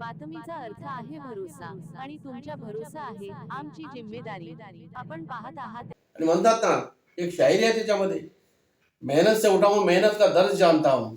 बातमीचा अर्थ आहे भरोसा आणि तुमच्या भरोसा आहे आमची जिम्मेदारी. आपण पाहत आहात. आणि म्हणतात ना एक शायरी आहे त्याच्यामध्ये. मेहनत से उठा हूं मेहनत का दर्द जानता हूं.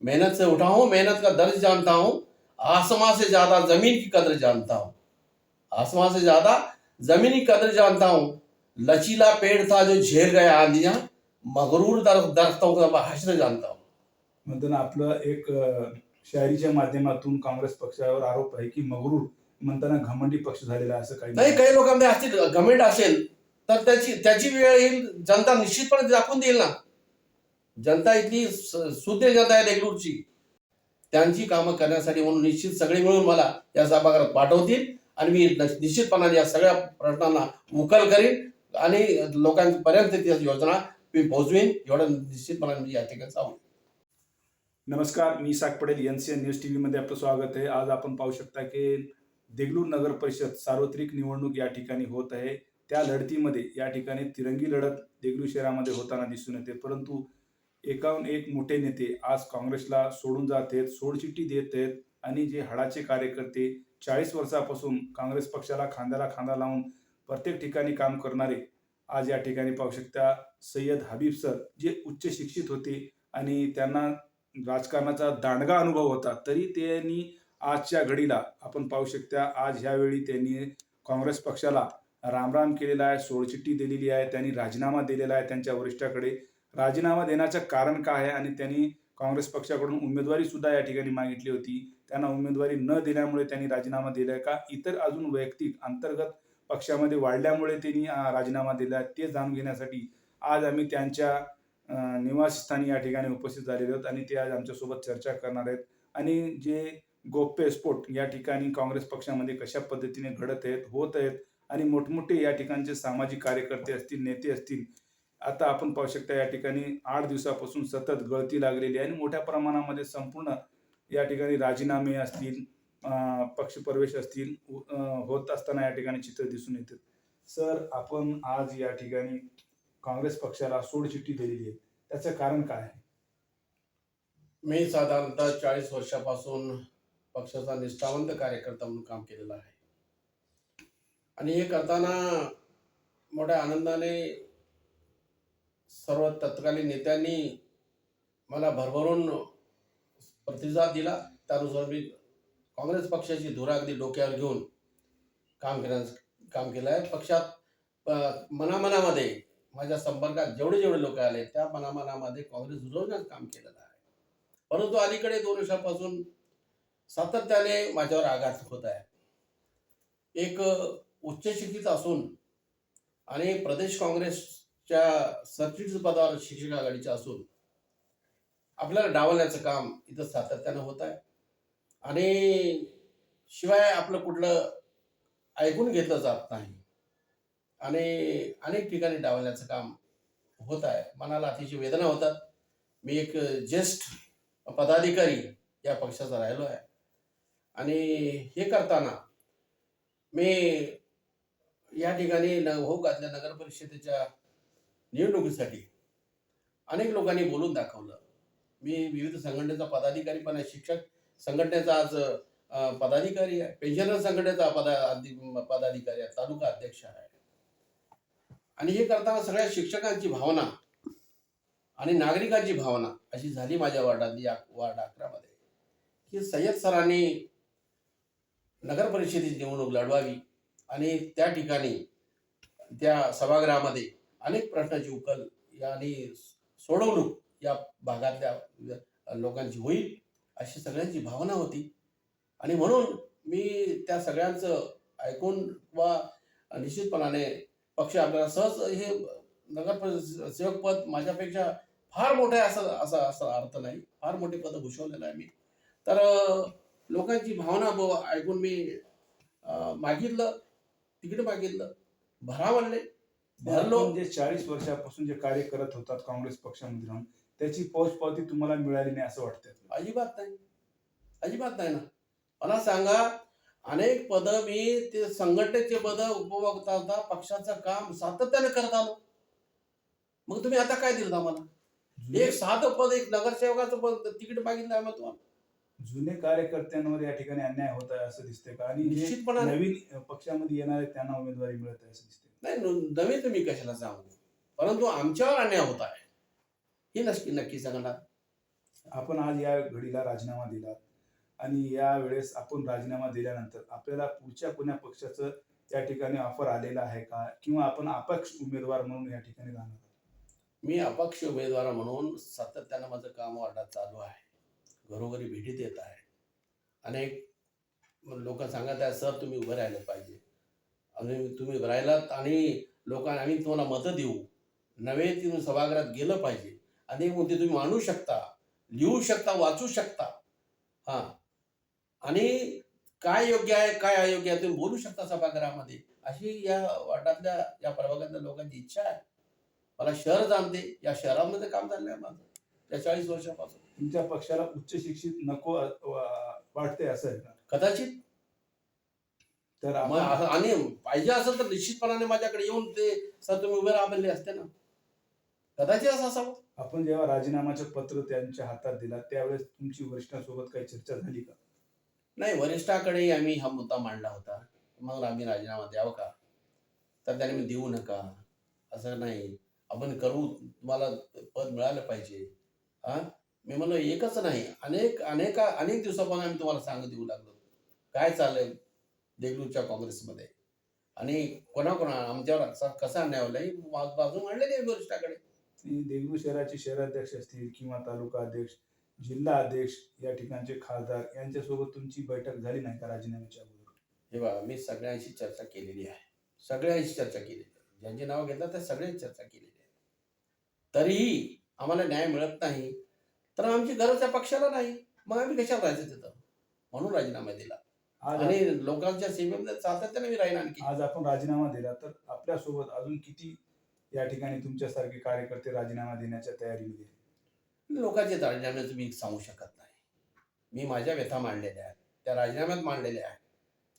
मेहनत से उठा हूं मेहनत का दर्द जानता हूं. आसमां से ज्यादा जमीन की कदर जानता हूं. आसमां से ज्यादा जमीन की कदर जानता हूं. लचीला पेड़ था जो झेल गया आंधियां. मगरूर दर दरख्तों का हश्र जानता हूं. म्हणतो ना आपलं एक शायरीच्या माध्यमातून काँग्रेस पक्षावर आरोप आहे की मगरूर म्हणताना घमंडी पक्ष झालेला असं काही नाही काही लोकांमध्ये असतील गमेंट असेल तर त्याची त्याची वेळ येईल. जनता निश्चितपणे दाखवून देईल ना. जनता इथली स- सुज्ञ जनता आहे देगलूरची. त्यांची कामं करण्यासाठी म्हणून निश्चित सगळे मिळून मला या सभागृहात पाठवतील आणि मी निश्चितपणाने या सगळ्या प्रश्नांना उकल करीन आणि लोकांपर्यंत ती योजना मी पोहोचवीन. एवढं निश्चितपणाने मी या ठिकाणी सांगू नमस्कार मी साग Patel N C N news T व्हीमध्ये आपलं स्वागत आहे. आज आपण पाहू शकता की देगलूर नगर परिषद सार्वत्रिक निवडणूक या ठिकाणी होत आहे. त्या लढतीमध्ये या ठिकाणी तिरंगी लढत देगलूर शहरामध्ये होताना दिसून येते. परंतु एकाहून एक मोठे नेते आज काँग्रेसला सोडून जात आहेत सोडचिठ्ठी देत आहेत आणि जे हाडाचे कार्यकर्ते चाळीस वर्षापासून काँग्रेस पक्षाला खांद्याला खांदा लावून प्रत्येक ठिकाणी काम करणारे आज या ठिकाणी पाहू शकता सय्यद हबीब सर जे उच्च शिक्षित होते आणि त्यांना राजकारणाचा दांडगा अनुभव होता तरी त्यांनी आजच्या घडीला आपण पाहू शकता आज ह्यावेळी त्यांनी काँग्रेस पक्षाला रामराम केलेला आहे सोडचिठ्ठी दिलेली आहे त्यांनी राजीनामा दिलेला आहे त्यांच्या वरिष्ठाकडे राजीनामा देण्याचं कारण काय आहे? आणि त्यांनी काँग्रेस पक्षाकडून उमेदवारी सुद्धा या ठिकाणी मागितली होती. त्यांना उमेदवारी न दिल्यामुळे त्यांनी राजीनामा दिलाय का? इतर अजून वैयक्तिक अंतर्गत पक्षामध्ये वाढल्यामुळे त्यांनी राजीनामा दिला ते जाणून घेण्यासाठी आज आम्ही त्यांच्या निवासस्थानी या ठिकाणी उपस्थित झालेले आहेत आणि ते आज आमच्यासोबत चर्चा करणार आहेत. आणि जे गोप्य स्फोट या ठिकाणी काँग्रेस पक्षामध्ये कशा पद्धतीने घडत आहेत होत आहेत आणि मोठमोठे या ठिकाणचे सामाजिक कार्यकर्ते असतील नेते असतील आता आपण पाहू शकता या ठिकाणी आठ दिवसापासून सतत गळती लागलेली आहे आणि मोठ्या प्रमाणामध्ये संपूर्ण या ठिकाणी राजीनामे असतील पक्ष पक्षप्रवेश असतील होत असताना या ठिकाणी चित्र दिसून येतात सर आपण आज या ठिकाणी काँग्रेस पक्षाला सोडचिठ्ठी दिलेली आहे. त्याचं कारण काय आहे? मी साधारणतः चाळीस वर्षापासून पक्षाचा निष्ठावंत कार्यकर्ता म्हणून काम केलेलं आहे. आणि हे करताना मोठ्या आनंदाने सर्व तत्कालीन नेत्यांनी मला भरभरून प्रतिसाद दिला. त्यानुसार मी काँग्रेस पक्षाची धुरा अगदी डोक्यावर घेऊन काम केलं काम केलं आहे. पक्षात मनामनामध्ये माझ्या संपर्कात जेवढे जेवढे लोक आले त्या मनामनामध्ये काँग्रेस रुजवण्याचं काम केलेलं आहे. परंतु अलीकडे दोन वर्षापासून सातत्याने माझ्यावर आघात होत आहे. एक उच्च शिक्षित असून आणि प्रदेश काँग्रेसच्या सरचिटणीस पदावर शिक्षक आघाडीच्या असून आपल्याला डावलण्याचं काम इथं सातत्यानं होत आहे. आणि शिवाय आपलं कुठलं ऐकून घेतलं जात नाही. आणि अनेक ठिकाणी डावलण्याचं काम होत आहे. मनाला अतिशय वेदना होतात. मी एक ज्येष्ठ पदाधिकारी या पक्षाचा राहिलो आहे. आणि हे करताना मी या ठिकाणी न हो घातल्या नगर परिषदेच्या निवडणुकीसाठी अनेक लोकांनी बोलून दाखवलं. मी विविध संघटनेचा पदाधिकारी पण आहे शिक्षक संघटनेचा आज पदाधिकारी आहे पेन्शनर संघटनेचा पदा पदाधिकारी आहे तालुका अध्यक्ष आहे. आणि हे करताना सगळ्या शिक्षकांची भावना आणि नागरिकांची भावना अशी झाली माझ्या वार्डातली या वार्ड अकरामध्ये. की सय्यद सरांनी नगर परिषदेची निवडणूक लढवावी आणि त्या ठिकाणी त्या सभागृहामध्ये अनेक प्रश्नाची उकल या आणि सोडवणूक या भागातल्या लोकांची होईल अशी सगळ्यांची भावना होती. आणि म्हणून मी त्या सगळ्यांचं ऐकून वा निश्चितपणाने पक्ष आपल्याला सहज हे नगर सेवक पद माझ्यापेक्षा फार मोठं आहे असं असं असं अर्थ नाही. फार मोठे पद भूषवलेलं आहे मी. तर लोकांची भावना ब- ऐकून मी मागितलं. तिकीट मागितलं. भरा म्हणले. भरलो. जे चाळीस वर्षापासून जे कार्य करत होतात काँग्रेस पक्षामध्ये राहून त्याची पोचपावती तुम्हाला मिळाली नाही असं वाटतंय. अजिबात नाही. अजिबात नाही ना. मला सांगा अनेक पद मी ते संघटनेचे पद उपभोगता होता पक्षाचं काम सातत्याने करत आलो. मग तुम्ही आता काय दिलं आम्हाला? एक साधं पद एक नगरसेवकाचं पद तिकीट मागितलं आहे मग तुम्हाला. जुने कार्यकर्त्यांवर या ठिकाणी अन्याय होत आहे असं दिसतंय का? आणि जे निश्चितपणाने नवीन पक्षामध्ये येणार त्यांना उमेदवारी मिळत आहे असं दिसतंय. नाही न- नवे तुम्ही कशाला सांगू परंतु आमच्यावर अन्याय होत आहे. हे नक्की नक्की सांगणार आपण आज या घडीला राजीनामा दिलात. आणि या वेळेस आपण राजीनामा दिल्यानंतर आपल्याला पुढच्या कोण्या पक्षाचं त्या ठिकाणी ऑफर आलेला आहे का? किंवा आपण अपक्ष उमेदवार म्हणून या ठिकाणी राहणार मी अपक्ष उमेदवार म्हणून सातत्यानं माझं काम वाढत चालू आहे. घरोघरी भेटीत येत आहे. अनेक लोक सांगत आहे सर तुम्ही उभं राहिलं पाहिजे. आणि तुम्ही उभं राहिलात आणि लोकांना आम्ही तुम्हाला मतं देऊ. नव्हे तिथून सभागृहात गेलं पाहिजे. अनेक मुद्दे तुम्ही मांडू शकता लिहू शकता वाचू शकता. हां. आणि काय योग्य आहे काय अयोग्य आहे तुम्ही बोलू शकता सभागृहामध्ये. अशी या वार्डातल्या या प्रभागातल्या लोकांची इच्छा आहे. मला शहर जाणते या शहरामध्ये काम चाललं आहे माझं. त्या चाळीस वर्षापासून. तुमच्या पक्षाला उच्च शिक्षित नको वाटते असं आहे का? कदाचित. तर मग आपण असं- आणि पाहिजे असेल तर निश्चितपणाने माझ्याकडे येऊन ते सर तुम्ही उभे राबले असते ना. कदाचित असं असावं. आपण जेव्हा राजीनामाचे पत्र त्यांच्या हातात दिला त्यावेळेस तुमची वरिष्ठांसोबत काही चर्चा झाली का? नाही वरिष्ठाकडेही आम्ही हा मुद्दा मांडला होता. मग आम्ही राजीनामा द्यावा का? तर त्याने मी देऊ नका. असं नाही. आपण करू तुम्हाला पद मिळालं पाहिजे. हा? मी म्हणलो एकच नाही. अनेक अनेक अनेक दिवसापासून आम्ही तुम्हाला सांगत देऊ लागलो. काय चाललंय देगलूरच्या काँग्रेसमध्ये? आणि कोणाकोणा आमच्यावर असा कसा अन्याय बाजू मांडले नाही वरिष्ठाकडे. आणि देगलूर शहराचे शहराध्यक्ष असतील किंवा तालुका अध्यक्ष जिल्हा अध्यक्ष या ठिकाणचे खासदार यांच्यासोबत तुमची बैठक झाली नाही का राजीनाम्याच्या अगोदर? हे बघा मी सगळ्यांशी चर्चा केलेली आहे. सगळ्यांशी चर्चा केलेली आहे. ज्यांची नावं घेतलं त्या सगळ्यांची चर्चा केलेली आहे. तरीही आम्हाला न्याय मिळत नाही तर आमची गरज त्या पक्षाला नाही. मग आम्ही कशाला राहायचं तिथं म्हणून राजीनामा दिला. आणि लोकांच्या सेवेमध्ये सातत्याने मी राहीन आणखी. आज आपण राजीनामा दिला तर आपल्यासोबत अजून किती या ठिकाणी तुमच्यासारखे कार्यकर्ते राजीनामा देण्याच्या तयारीमध्ये? लोकांचे राजीनामे तुम्ही सांगू शकत नाही. मी माझ्या व्यथा मांडलेल्या आहेत. त्या राजीनाम्यात मांडलेल्या आहेत.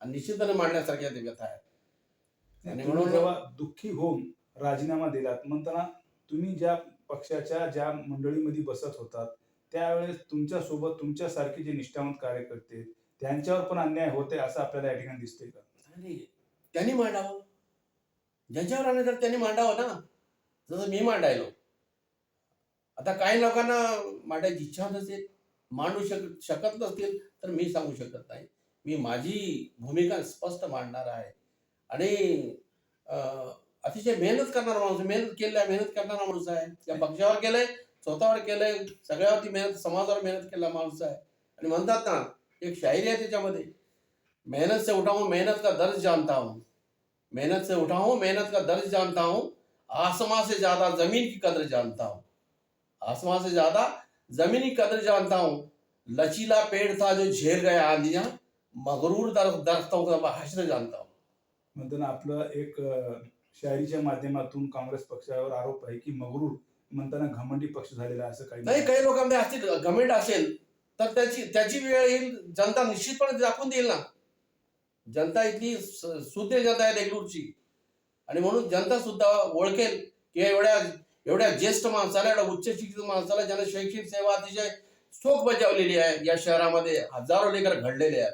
आणि निश्चितपणे मांडण्यासारख्या त्या व्यथा आहेत. आणि म्हणून- जेव्हा दुःखी होऊन राजीनामा दिलात म्हणताना तुम्ही ज्या पक्षाच्या ज्या मंडळीमध्ये बसत होतात त्यावेळेस तुमच्यासोबत तुमच्यासारखे जे निष्ठावंत कार्यकर्ते त्यांच्यावर पण अन्याय होते असं आपल्याला या ठिकाणी दिसतंय का? त्यांनी मांडावं. ज्यांच्यावर आलं तर त्यांनी मांडावं ना. जसं मी मांडायलो. आता काही लोकांना मांडायची इच्छा नसेल मांडू शक शकत नसतील तर मी सांगू शकत नाही. मी माझी भूमिका स्पष्ट मांडणार आहे. आणि अतिशय मेहनत करणारा माणूस. मेहनत केल्या मेहनत करणारा माणूस आहे. त्या पक्षावर केलंय स्वतःवर केलंय सगळ्यावरती मेहनत समाजावर मेहनत केला माणूस आहे. आणि म्हणतात ना एक शायरी आहे त्याच्यामध्ये मेहनत से उठा हूं मेहनत का दर्द जानता हूं. मेहनत से उठा हूं मेहनत का दर्द जानता हूं आसमां से ज्यादा जमीन की कदर जानता हूं. आसमां से ज्यादा जमीन कदर जानता हूं। लचीला पेड़ था जो झेल गया आंधियां मगरूर दर दरख्तों का हश्र जानता हूं। म्हणताना आपलं एक शायरीच्या माध्यमातून काँग्रेस पक्षावर आरोप आहे की मगरूर म्हणताना घमंडी पक्ष झालेला असं काही नाही काही लोकांमध्ये असतील गमेंट असेल तर त्याची त्याची वेळ येईल जनता निश्चितपणे दाखवून देईल ना. जनता स- सुज्ञ जनता आहे देगलूरची आणि म्हणून जनता सुद्धा ओळखेल की एवढ्या एवढ्या ज्येष्ठ माणसाला एवढ्या उच्च शिक्षित माणसाला ज्याने शैक्षणिक सेवा अतिशय चोख बजावलेली आहे या शहरामध्ये हजारो लेकर घडलेले आहेत.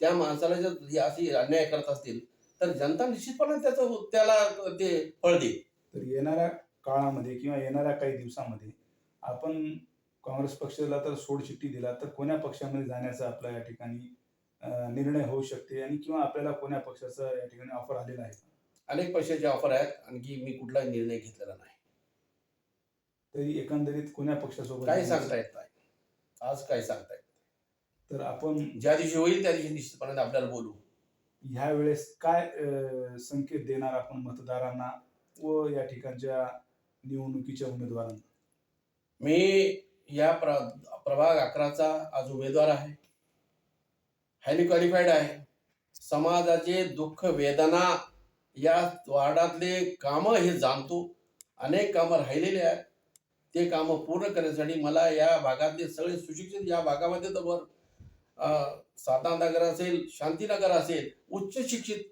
त्या माणसाला जर अशी अन्याय करत असतील तर जनता निश्चितपणे त्याचं त्याला ते फळ देईल. तर येणाऱ्या काळामध्ये किंवा येणाऱ्या काही दिवसामध्ये आपण काँग्रेस पक्षाला तर सोडचिठ्ठी दिला तर कोण्या पक्षामध्ये जाण्याचा आपला या ठिकाणी निर्णय होऊ शकते आणि किंवा आपल्याला कोण्या पक्षाचा या ठिकाणी ऑफर आलेला आहे? अनेक पैशाचे ऑफर आहेत आणखी मी कुठलाही निर्णय घेतलेला नाही. तरी एकंदरीत कोण्या पक्षासोबत जाण्याचं- सांगता येत नाही. आज काही सांगता येत तर आपण. ज्या दिवशी होईल त्या दिवशी निश्चितपणे आपल्याला बोलू. ह्या वेळेस काय संकेत देणार आपण मतदारांना व या ठिकाणच्या निवडणुकीच्या उमेदवारांना? मी या प्र प्रभाग अकराचा आज उमेदवार आहे. हायली क्वालिफाईड आहे. समाजाचे दुःख वेदना या वार्डातले कामं हे जाणतो. अनेक कामं राहिलेले आहेत. ते कामं पूर्ण करण्यासाठी मला या भागातले सगळे सुशिक्षित या भागामध्ये तर वर सातानगर असेल शांतीनगर असेल उच्च शिक्षित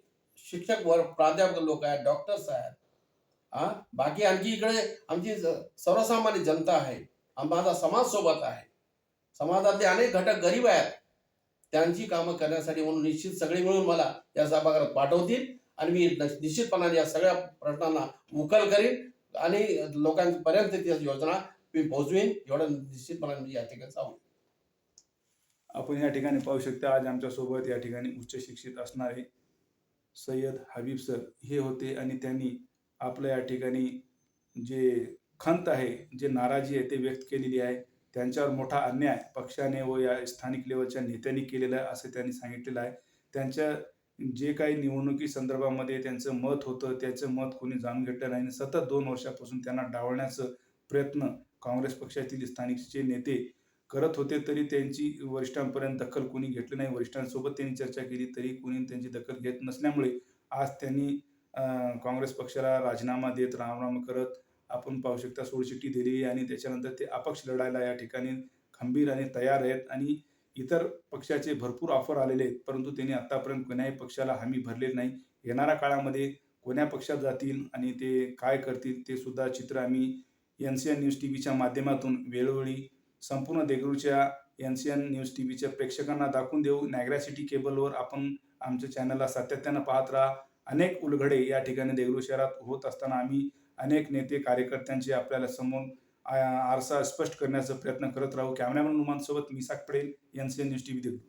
शिक्षक वर प्राध्यापक लोक आहेत डॉक्टर्स आहेत. हा बाकी आणखी इकडे आमची सर्वसामान्य जनता आहे. माझा समाज सोबत आहे. समाजातले अनेक घटक गरीब आहेत. त्यांची कामं करण्यासाठी म्हणून निश्चित सगळे मिळून मला या सभागृहात पाठवतील आणि मी निश्चितपणाने या सगळ्या प्रश्नांना उकल करीन. आणि लोकांपर्यंत ती योजना मी पोहोचवीन एवढं निश्चित मी या ठिकाणी सांगू आपण या ठिकाणी पाहू शकता आज आमच्यासोबत या ठिकाणी उच्च शिक्षित असणारे सय्यद हबीब सर हे होते आणि त्यांनी आपल्या या ठिकाणी जे खंत आहे जे नाराजी आहे ते व्यक्त केलेली आहे. त्यांच्यावर मोठा अन्याय पक्षाने व या स्थानिक लेवलच्या नेत्यांनी केलेला आहे असं त्यांनी सांगितलेलं आहे. त्यांच्या जे काही निवडणुकी संदर्भामध्ये त्यांचं मत होतं त्याचं मत कोणी जाणून घेतलं नाही आणि सतत दोन वर्षापासून त्यांना डावळण्याचं प्रयत्न काँग्रेस पक्षातील स्थानिकचे नेते करत होते तरी त्यांची वरिष्ठांपर्यंत दखल कोणी घेतली नाही. वरिष्ठांसोबत त्यांनी चर्चा केली तरी कोणी त्यांची दखल घेत नसल्यामुळे आज त्यांनी काँग्रेस पक्षाला राजीनामा देत रामराम करत आपण पाहू शकता सोडचिठ्ठी दिली आणि त्याच्यानंतर ते अपक्ष लढायला या ठिकाणी खंबीर आणि तयार आहेत. आणि इतर पक्षाचे भरपूर ऑफर आलेले आहेत परंतु त्यांनी आत्तापर्यंत कोण्याही पक्षाला हमी भरलेली नाही. येणाऱ्या काळामध्ये कोण्या पक्षात जातील आणि ते काय करतील ते सुद्धा चित्र आम्ही N C N news T व्हीच्या माध्यमातून वेळोवेळी संपूर्ण देगलूरच्या N C N news T व्हीच्या प्रेक्षकांना दाखवून देऊ. नॅग्रा सिटी केबलवर आपण आमच्या चॅनलला सातत्यानं पाहत राहा. अनेक उलघडे या ठिकाणी देगलूर शहरात होत असताना आम्ही अनेक नेते कार्यकर्त्यांचे आपल्याला समोर आरसा स्पष्ट करण्याचा प्रयत्न करत राहू. कॅमेरामॅन मी साग Patel N C N news T V Degloor